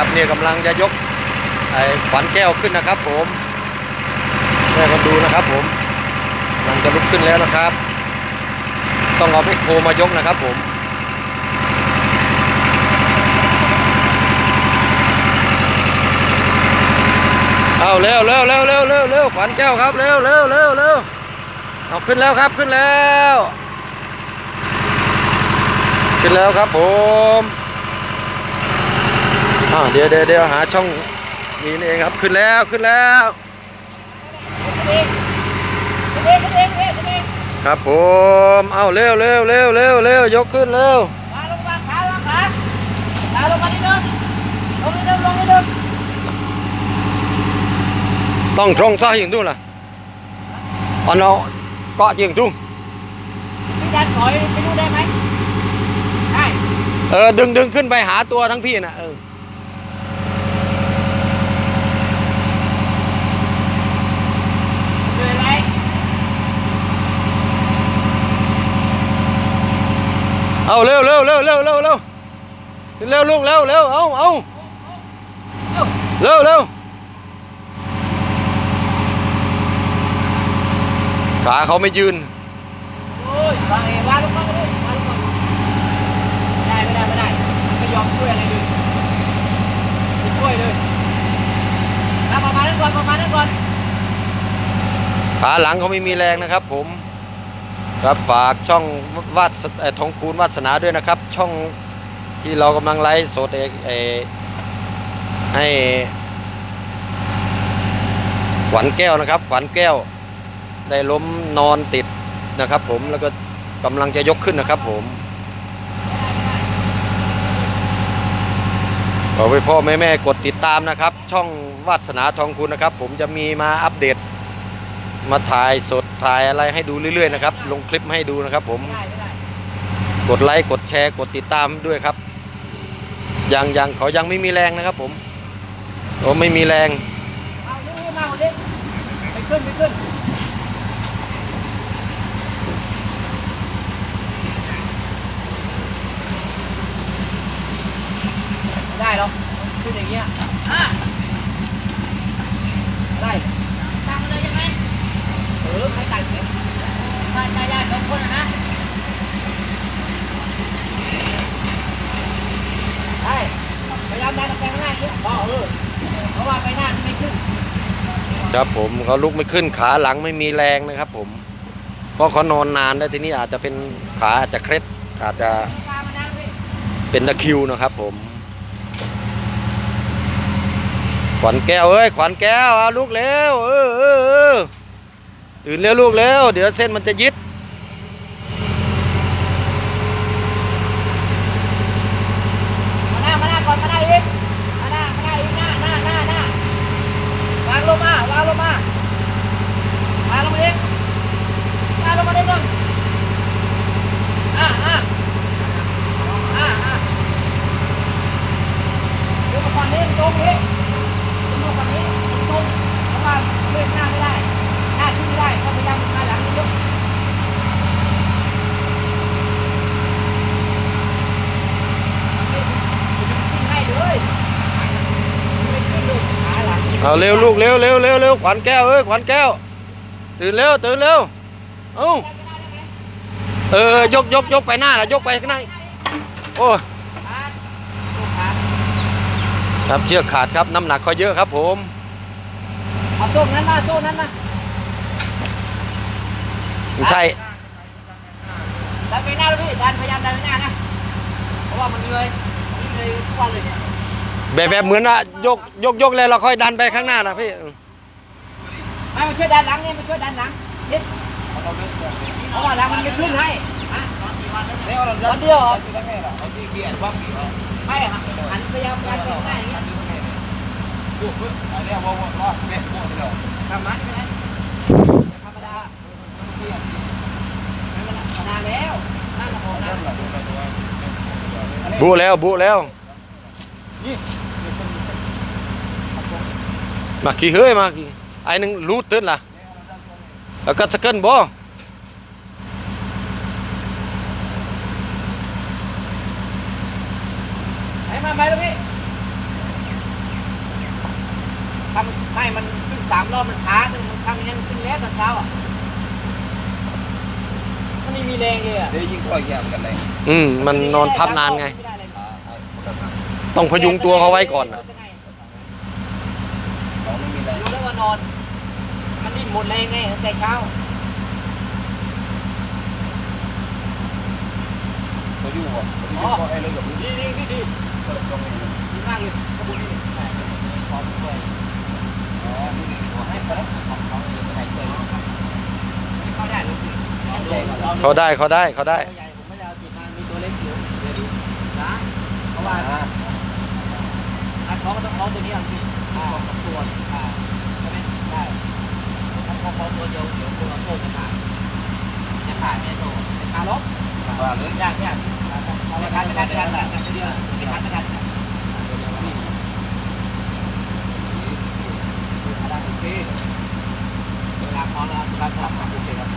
ครับเนี่ยกำลังจะยกไอ้ขวัญแก้วขึ้นนะครับผมแม่กันดูนะครับผมกำลังจะลุกขึ้นแล้วนะครับ ต้องเอาไมคโครมายกนะครับผมเอาเร็วเร็วเร็วเร็วเร็วเร็วขวัญแก้วครับเร็วเร็วเร็วเร็วเอาขึ้นแล้วครับขึ้นแล้ว ขึ้นแล้วครับผม อ่าเดี๋ยวเดี๋ยวเดี๋ยวหาช่องนี้นี่เองครับขึ้นแล้วขึ้นแล้วครับผมเอาเร็วเร็วเร็วเร็วเร็วยกขึ้นเร็วมาลงมาขาลงขาขาลงมานิดนึงลงนิดนึงลงนิดนึงต้องตรงซ้ายอย่างนู้นล่ะอันเอาเกาะอย่างตุ้งพี่ดันถอยไปดูได้ไหมได้เออดึงดึงขึ้นไปหาตัวทั้งพี่นะเออ เหนื่อยไหม เอาเร็วเร็วเร็วเร็วเร็วเร็วเร็วลูกเร็วเร็วเอาเอาเร็วเร็วขาเขาไม่ยืนโอ้ยวางเองวางลงมาเลยวางลงมาไม่ได้ไม่ได้ไม่ได้มันไม่ยอมช่วยอะไรเลยไม่ช่วยเลยแล้วประมาณนั้นก่อนประมาณนั้นก่อนขาหลังเขาไม่มีแรงนะครับผม ครับฝากช่องวาดเอ่อทองคูณวาสนาด้วยนะครับ ช่องที่เรากำลังไลฟ์สดเอเอให้ขวัญแก้วนะครับ ขวัญแก้ว ได้ล้มนอนติดนะครับ ผมแล้วก็กำลังจะยกขึ้นนะครับ ผมขอไปพ่อแม่แม่กดติดตามนะครับ ช่องวาสนาทองคุณนะครับ ผมจะมีมาอัปเดต มาถ่ายสดถ่ายอะไรให้ดูเรื่อยๆนะครับ ลงคลิปให้ดูนะครับ ผม กดไลค์กดแชร์กดติดตามด้วยครับ ยังยังเขายังไม่มีแรงนะครับ ผมโอ้ไม่มีแรงเอานี่มาคนนี้ไปขึ้นไปขึ้นไม่ได้หรอขึ้นอย่างเงี้ยอะได้ ตามมาเลยใช่ไหม เออไม่ตัดเก็บมาตายายสองคนนะได้พยายามดันไปข้างหน้าเยอะพอเออเพราะว่าไปหน้ามันไม่ขึ้นครับผมเขาลุกไม่ขึ้นขาหลังไม่มีแรงนะครับ ผมเพราะเขานอนนานแล้วทีนี้อาจจะเป็นขาอาจจะเคล็ดอาจจะเป็นตะคิวนะครับ ผม ขวัญแก้วเอ้ยขวัญแก้วเอาลูกเร็วเออ ตื่นเร็วลูกเร็วเดี๋ยวเส้นมันจะยึด มาหน้ามาหน้าก่อนมาหน้าอีกมาหน้ามาหน้าอีกหน้าหน้าหน้าหน้าวางลงมาวางลงมาวางลงมาอีกวางลงมานิดนึงอ่าอ่าอ่าอ่าเดี๋ยวมาฝั่งนี้ตรงนี้เดี๋ยวมาฝั่งนี้ตรงเพราะว่าเลื่อนหน้าไม่ได้หน้าขึ้นไม่ได้ก็พยายามมาหลังนิดนึงให้เลยไม่ขึ้นเลยขาหลัง เอาเร็วลูกเร็วเร็วเร็วเร็วขวัญแก้วเอ้ยขวัญแก้ว ตื่นเร็วตื่นเร็วเอ้าเออยกยกยกไปหน้าละยกไปข้างหน้าโอ้ยขาลูกขาครับเชือกขาดครับน้ำหนักเขาเยอะครับผมเอาโซ่นั้นมาโซ่นั้นมาไม่ใช่ดันไปหน้าเลยพี่ดันพยายามดันไปหน้านะเพราะว่ามันเลยมันเลยทุกวันเลยเนี่ย แบบแบบเหมือนว่ายกยกยกแล้วเราค่อยดันไปข้างหน้านะพี่ไม่มาช่วยดันหลังนี่มาช่วยดันหลังนิดเพราะว่าหลังมันไม่ขึ้นให้วันเดียวเรอไม่ครับหันพยายามดันไปข้างหน้าอย่างนี้ทำมันไม่ได้ธรรมดาธรรมดาแล้วบุแล้วบุแล้ว มาขี่เฮ้ยมาขี่ไอ้หนึงรูดตื้นล่ะแล้วก็สเกิลบ่ไปมาไปเลยพี่ำไม่มันขึ้นสามรอบมันช้าหนึ่งมันทำยังขึ้นแล้วตอนเช้าอะมันไม่มีแรงเลยอะเดี๋ยวยิงตัวแย่กันเลยอืมมันนอนพับนานไงม่ด้เลย ต้องพยุงตัวเขาไว้ก่อนนะของไม่มีแรงรู้แล้วว่านอน มันดิ้นหมดแรงไงตั้งแต่เช้าเขาอยู่บ่เขาอยู่ก็ไอ้เรื่องกับดีดีดีดีดีมากเลยขบวนนี้ใช่พร้อมด้วยอ๋อนี่นี่ของให้เขาของเขาใครเคยเข้าได้เลยสิลองดูลองดูเขาได้เขาได้เขาได้ตัวใหญ่ผมไม่ได้เอาติดมามีตัวเล็กอยู่เดี๋ยวดูนะเพราะว่าอ่าถ้า เขาก็ต้องเขาตัวนี้เอาสิอ่าสองตัวอ่าใช่ไหมได้ถ้าเขาเขาตัวเดียวเดี๋ยวตัวโซ่จะขาดจะขาดไม่โซ่จะขาดลบว่าเลยยากยากเอาไปการไปการไปการแบบเดียวไปการไปการโอเคเวลาพอแล้วครับครับโอเคครับ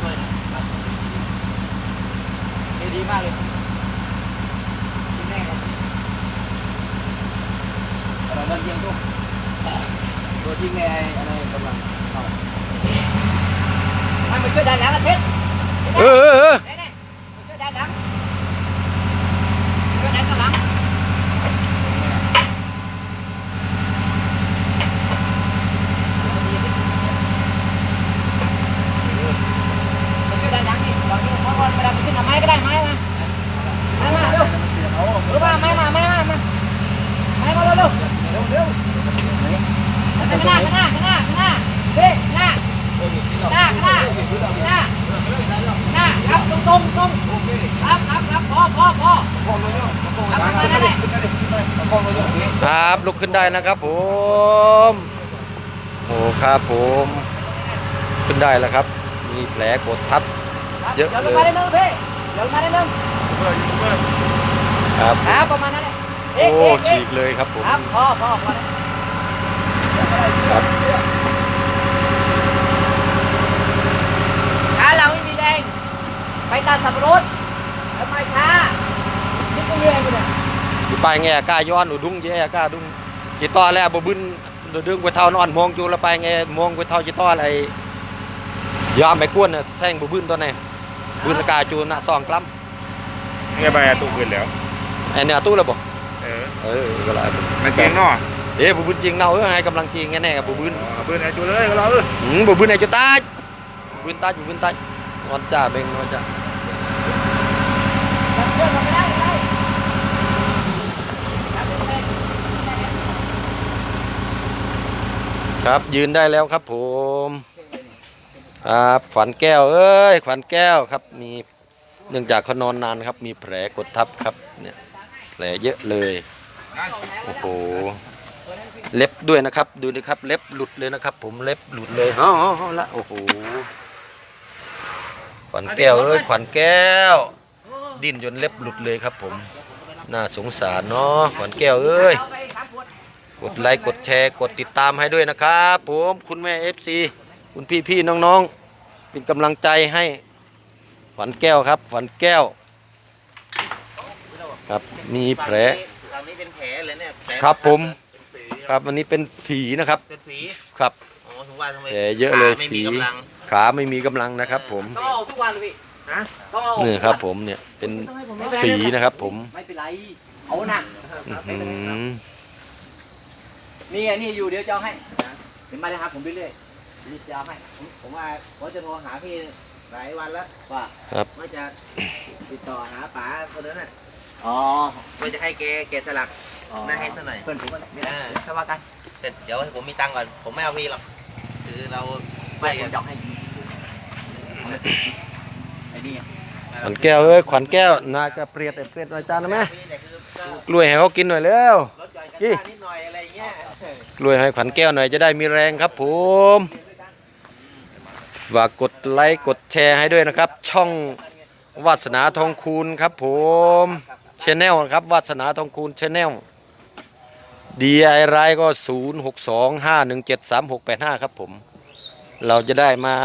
ช่วยนะครับดีมากเลยที่แม่ครับ เราเลิกยิงทุก ตัวที่ไงอะไรกำลังเข้าให้มันช่วยดันหลังอาทิตย์ เออเออเออ นี่นี่มันช่วยดันหลังช่วยดันข้างหลังมันช่วยดันหลังนี่ตอนนี้เขาก็ไม่ได้ขึ้นไม้ก็ได้ไม้มาไม้มาเร็วหรือว่าไม้มาไม้มามาไม้มาเร็วเร็วเร็วเร็วข้างหน้าข้างหน้าข้างหน้าข้างหน้าเฮ้ข้างหน้า หน้าหน้าหน้าหน้าครับตรงตรงตรงครับครับครับพอพอพอครับประมาณนั้นแหละ ครับ ลุกขึ้นได้นะครับผมโอ้ครับผมขึ้นได้แล้วครับ มีแผลกดทับ เยอะเดี๋ยวลเลงยมาได้นึงพี่เดี๋ยวลงมาได้นึงครับครับประมาณนั้นแหละเอ๊ะโอ้เอ๊ะเอ๊ะฉีกเลยครับผมครับพอพอพอครับขาเราไม่มีแรงไปตัดสับปะรดทำไมช้านี่ก็เรื่อยไปเลยอยู่ ไปไงกล้าย้อนอุดุ้งแย่กล้าดุ้งจีต้อแล้วบ่บึนเดืองไปเท่านอนมองอยู่แล้วไปไงมองไปเท่าจีต้ออะไรยามไปกวนน่ะแซงบ่บึนตัวไหนบึนละกาจูน่ะซองกล้ไงไปอะตู้คืนแล้วำไอ้เนี่ยตู้แล้วบ่เออเออก็ละมันเก่งเนาะเอ๊ะบ่บึนจริงเนาะเออให้กำลังจริงแน่ๆกับบ่บึนเอาปืนไอ้จูเลยเราเออหืมบ่บึนไอ้จุตายบ่บึนตายบ่บึนตายนอนจ้าเบ่งนอนจ้า จับเชือกมาไม่ได้ไม่ได้จับเชือกไม่ได้ ครับยืนได้แล้วครับผมครับขวัญแก้วเอ้ยขวัญแก้วครับ มีเนื่องจากเขานอนนานครับ มีแผลกดทับครับเนี่ยแผลเยอะเลยโอ้โหเล็บด้วยนะครับ ดูดิครับ เล็บหลุดเลยนะครับ ผมเล็บหลุดเลยอ๋ออ๋อละโอ้โหขวัญแก้วเอ้ยขวัญแก้ว ดิ้นจนเล็บหลุดเลยครับ ผมน่าสงสารเนาะขวัญแก้วเอ้ย กดไลค์กดแชร์กดติดตามให้ด้วยนะครับผมคุณแม่ FC คุณพี่พี่ๆน้องๆ เป็นกำลังใจให้ฝันแก้วครับฝันแก้ว ครับมีแผลตอนนี้เป็นแผลเลยเนี่ยแผลครับผมครับอันนี้เป็นฝีนะครับ เป็นฝีครับอ๋อถึงว่าทำไมแผลเยอะเลยไม่ฝีมีกำลังขาไม่มีกำลังนะครับ ผมต้องเอาทุกวันเลยพี่ฮะต้องเอานี่ครับ ผมเนี่ยเป็นฝีนะครับ ผมไม่เป็นไรเอาหนักอื้อหือ นี่ไงนี่อยู่เดี๋ยวจะเอาให้นะเดี๋ยวมาเลยครับผมเรื่อยๆรีบจะเอาให้ผมผมว่าผมจะโทรหาพี่หลายวันแล้วว่าครับ ว่าจะติดต่อหาป๋าคนนั้นน่ะอ๋อว่าจะให้แกแกสลักน่าให้ซะหน่อยเพื่อนผมไม่ได้ถ้าว่ากันเสร็จเดี๋ยวผมมีตังค์ก่อน ผมไม่เอาพี่หรอก คือเราไม่ผมจะเอาให้ไอ้นี่ไงขวัญแก้วเอ้ยขวัญแก้ว นากระเปรียดแต่เปรียดหน่อยจานนะแม่กล้วยให้เขากินหน่อยเร็ว รถจอยกันกี่บ้านนิด กล้วยให้ขวัญแก้วหน่อยจะได้มีแรงครับผมฝากกดไลค์กดแชร์ให้ด้วยนะครับ ช่องวาสนาทองคูณครับผมชแนลครับวาสนาทองคูณชแนลดีไอไรก็ 0 6 2 5 1 7 3 6 8 5 ครับผม เราจะได้มา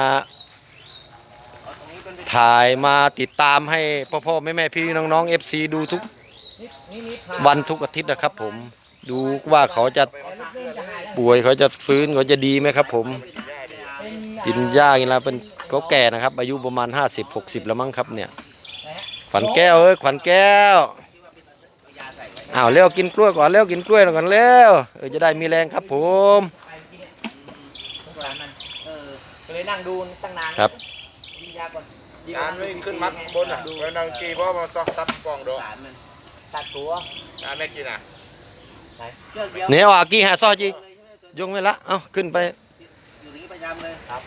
ถ่ายมาติดตามให้พ่อพ่อแม่แม่พี่น้องๆ FC ดูทุกวันทุกอาทิตย์นะครับผม ดูว่าเขาจะ เริ่มจะหายแล้วป่วยเขาจะฟื้นเขาจะดีไหมครับ ผมกินหญ้ากินอะไรเป็นเขาแก่นะครับ อายุประมาณ50 60แล้วมั้งครับเนี่ย ขวัญแก้วเอ้ยขวัญแก้วอ้าวเร็วกินกล้วยก่อนเร็วกินกล้วยก่อนเร็วเออจะได้มีแรงครับ ผมก็เลยนั่งดูตั้งนานครับยิงยาก่อนยิงจานไม่ขึ้นมัดบนอะแล้วนางกีเพราะมันต้องตัดกล่องดอกสารมันตัดตัวจานไม่กินอะ เชือกเดียวเนี่ยว่ากี่หาซอจียงไม่ละ เอ้าขึ้นไปอยู่อย่างนี้ประจำเลยครับ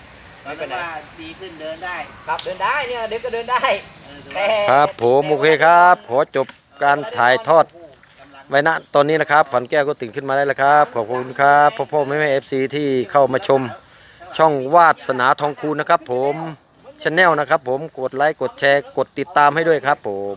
ตอนนั้นว่าดีขึ้นเดินได้ครับเดินได้เนี่ยเด็กก็เดินได้เออถือแต่ว่าครับผมโอเคครับขอจบการถ่ายทอดไว้ณตอนนี้นะครับฝันแก้วก็ตื่นขึ้นมาได้แล้วครับ ขอบคุณครับพ่อพ่อแม่แม่เอฟซีที่เข้ามาชมช่องวาสนาทองคูณนะครับ ผมช n แนลนะครับ ผมกดไลค์กดแชร์กดติดตามให้ด้วยครับ ผม